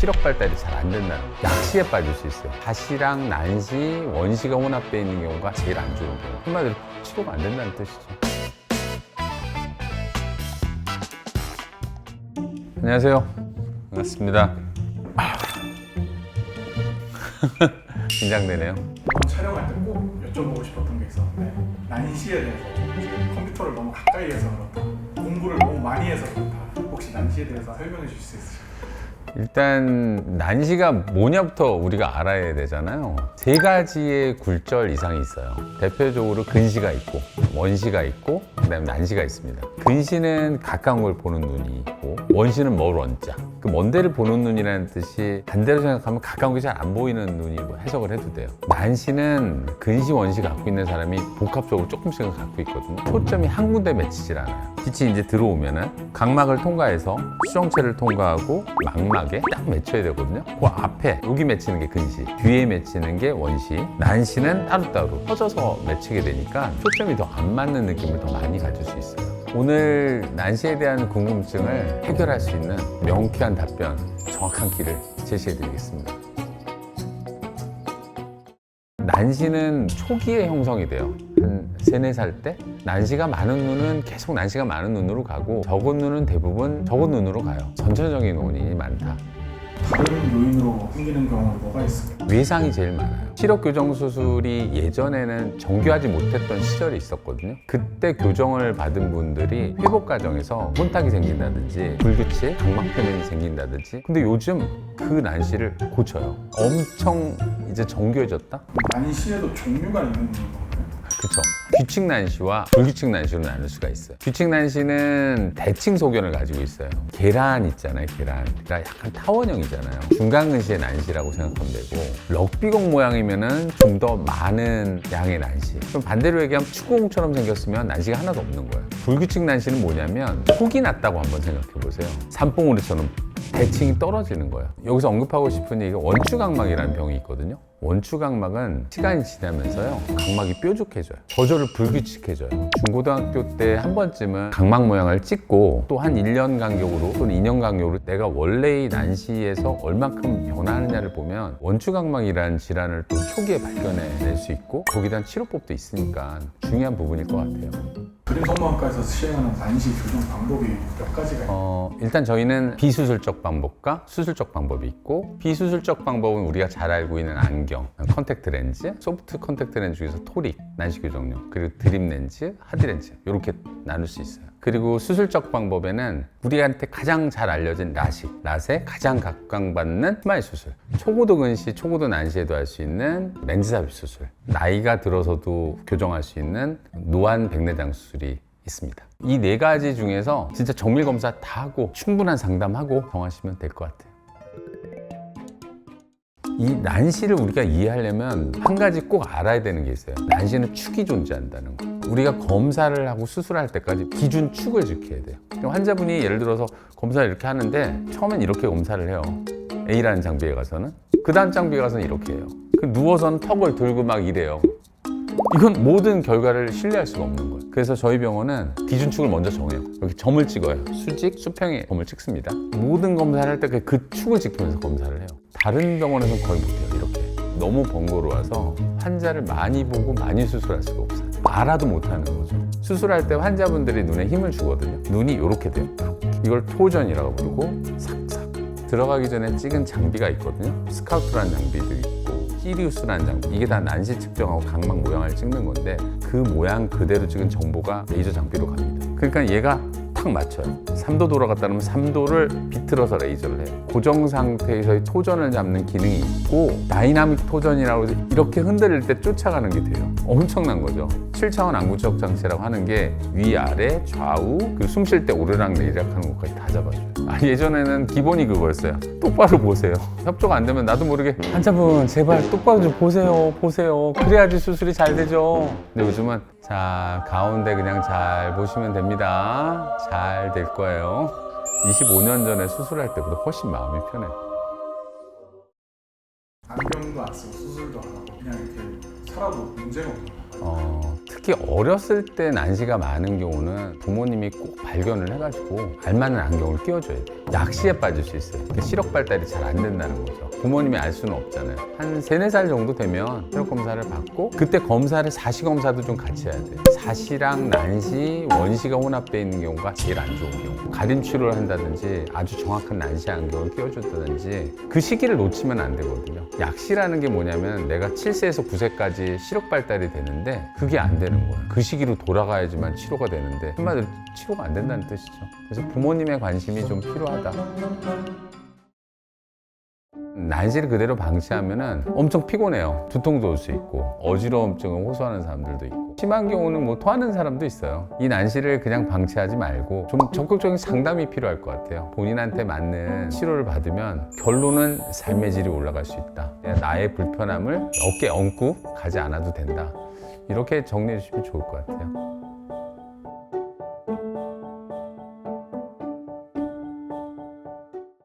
시력 발달이 잘 안 된다는 거. 약시에 빠질 수 있어요. 가시랑 난시, 원시가 혼합되어 있는 경우가 제일 안 좋은 경우. 한마디로 치료가 안 된다는 뜻이죠. 안녕하세요. 반갑습니다. 아. 긴장되네요. 촬영할 때 꼭 여쭤보고 싶었던 게 있었는데 난시에 대해서 컴퓨터를 너무 가까이 해서 그렇다 공부를 너무 많이 해서 그렇다 혹시 난시에 대해서 설명해 주실 수 있으실까요? 일단 난시가 뭐냐부터 우리가 알아야 되잖아요. 세 가지의 굴절 이상이 있어요. 대표적으로 근시가 있고 원시가 있고 그다음에 난시가 있습니다. 근시는 가까운 걸 보는 눈이 있고 원시는 멀 원자. 그 먼 데를 보는 눈이라는 뜻이 반대로 생각하면 가까운 게 잘 안 보이는 눈이고 해석을 해도 돼요. 난시는 근시 원시 갖고 있는 사람이 복합적으로 조금씩은 갖고 있거든요. 초점이 한 군데 맺히질 않아요. 빛이 이제 들어오면은 각막을 통과해서 수정체를 통과하고 망막에 딱 맺혀야 되거든요. 그 앞에 여기 맺히는 게 근시, 뒤에 맺히는 게 원시, 난시는 따로따로 퍼져서 맺히게 되니까 초점이 더 안 맞는 느낌을 더 많이 가질 수 있어요. 오늘 난시에 대한 궁금증을 해결할 수 있는 명쾌한 답변, 정확한 길을 제시해 드리겠습니다. 난시는 초기에 형성이 돼요. 한 세네 살 때. 난시가 많은 눈은 계속 난시가 많은 눈으로 가고 적은 눈은 대부분 적은 눈으로 가요. 전체적인 원인이 많다. 다른 요인으로 생기는 경우는 뭐가 있을까요? 외상이 제일 많아요. 시력 교정 수술이 예전에는 정교하지 못했던 시절이 있었거든요. 그때 교정을 받은 분들이 회복 과정에서 혼탁이 생긴다든지 불규칙, 각막 표면이 생긴다든지. 근데 요즘 그 난시를 고쳐요. 엄청 이제 정교해졌다. 난시에도 종류가 있는 건가요? 그쵸. 규칙 난시와 불규칙 난시로 나눌 수가 있어요. 규칙 난시는 대칭 소견을 가지고 있어요. 계란 있잖아요, 계란. 그러니까 약간 타원형이잖아요. 중간 근시의 난시라고 생각하면 되고, 럭비공 모양이면은 좀 더 많은 양의 난시. 그럼 반대로 얘기하면 축구공처럼 생겼으면 난시가 하나도 없는 거예요. 불규칙 난시는 뭐냐면 폭이 낮다고 한번 생각해 보세요. 산봉우리처럼 대칭이 떨어지는 거예요. 여기서 언급하고 싶은 얘기가 원추각막이라는 병이 있거든요. 원추각막은 시간이 지나면서요 각막이 뾰족해져요 조절을 불규칙해져요 중고등학교 때 한 번쯤은 각막 모양을 찍고 또 한 1년 간격으로 또는 2년 간격으로 내가 원래의 난시에서 얼만큼 변화하느냐를 보면 원추각막이라는 질환을 또 초기에 발견해낼 수 있고 거기에 대한 치료법도 있으니까 중요한 부분일 것 같아요 그림성모학과에서 시행하는 난시 교정 방법이 몇 가지가 있나요? 어, 일단 저희는 비수술적 방법과 수술적 방법이 있고 비수술적 방법은 우리가 잘 알고 있는 안경, 컨택트 렌즈, 소프트 컨택트 렌즈 중에서 토릭, 난시 교정용, 그리고 드립 렌즈, 하드 렌즈 이렇게 나눌 수 있어요. 그리고 수술적 방법에는 우리한테 가장 잘 알려진 라식, 낫에 가장 각광받는 스마일 수술, 초고도 근시, 초고도 난시에도 할 수 있는 렌즈 삽입 수술, 나이가 들어서도 교정할 수 있는 노안 백내장 수술이 있습니다. 이 네 가지 중에서 진짜 정밀 검사 다 하고 충분한 상담하고 정하시면 될 것 같아요. 이 난시를 우리가 이해하려면 한 가지 꼭 알아야 되는 게 있어요. 난시는 축이 존재한다는 거. 우리가 검사를 하고 수술할 때까지 기준 축을 지켜야 돼요. 환자분이 예를 들어서 검사를 이렇게 하는데 처음엔 이렇게 검사를 해요. A라는 장비에 가서는 그 다음 장비에 가서는 이렇게 해요. 그 누워서는 턱을 들고 막 이래요. 이건 모든 결과를 신뢰할 수가 없는 거예요. 그래서 저희 병원은 기준축을 먼저 정해요. 여기 점을 찍어요. 수직, 수평에 점을 찍습니다. 모든 검사를 할 때 그 축을 지키면서 검사를 해요. 다른 병원에서는 거의 못해요. 이렇게. 너무 번거로워서 환자를 많이 보고 많이 수술할 수가 없어요. 알아도 못하는 거죠. 수술할 때 환자분들이 눈에 힘을 주거든요. 눈이 이렇게 돼요. 이걸 토전이라고 부르고 삭삭. 들어가기 전에 찍은 장비가 있거든요. 스카우트라는 장비도 있고 히리우스라는 장비. 이게 다 난시 측정하고 각막 모양을 찍는 건데 그 모양 그대로 찍은 정보가 레이저 장비로 갑니다. 그러니까 얘가 탁 맞춰요. 3도 돌아갔다 그러면 3도를 비틀어서 레이저를 해요. 고정 상태에서의 토전을 잡는 기능이 있고 다이나믹 토전이라고 해서 이렇게 흔들릴 때 쫓아가는 게 돼요. 엄청난 거죠. 7차원 안구척 장치라고 하는 게 위아래 좌우 그리고 숨 쉴 때 오르락 내리락 하는 것까지 다 잡아줘요. 아, 예전에는 기본이 그거였어요. 똑바로 보세요. 협조가 안 되면 나도 모르게 환자분 제발 똑바로 좀 보세요. 보세요. 그래야지 수술이 잘 되죠. 근데 요즘은 자 가운데 그냥 잘 보시면 됩니다. 잘 될 거예요. 25년 전에 수술할 때보다 훨씬 마음이 편해요. 안경도 안 쓰고 수술도 안 하고 그냥 이렇게 살아도 문제가 없는 건가요? 어, 특히 어렸을 때 난시가 많은 경우는 부모님이 꼭 발견을 해가지고 알맞는 안경을 끼워줘야 돼. 약시에 빠질 수 있어요. 그러니까 시력 발달이 잘 안 된다는 거죠. 부모님이 알 수는 없잖아요. 한 세네 살 정도 되면 시력 검사를 받고 그때 검사를 사시 검사도 좀 같이 해야 돼. 사시랑 난시, 원시가 혼합되어 있는 경우가 제일 안 좋은 경우. 가림 치료를 한다든지 아주 정확한 난시 안경을 끼워준다든지 그 시기를 놓치면 안 되거든요. 약시라는 게 뭐냐면 내가 7세에서 9세까지 시력 발달이 되는데 그게 안 되는 거예요. 그 시기로 돌아가야지만 치료가 되는데 한마디로 치료가 안 된다는 뜻이죠. 그래서 부모님의 관심이 좀 필요하다. 난시를 그대로 방치하면은 엄청 피곤해요. 두통도 올 수 있고 어지러움증을 호소하는 사람들도 있고 심한 경우는 뭐 토하는 사람도 있어요. 이 난시를 그냥 방치하지 말고 좀 적극적인 상담이 필요할 것 같아요. 본인한테 맞는 치료를 받으면 결론은 삶의 질이 올라갈 수 있다. 나의 불편함을 어깨 얹고 가지 않아도 된다. 이렇게 정리해 주시면 좋을 것 같아요.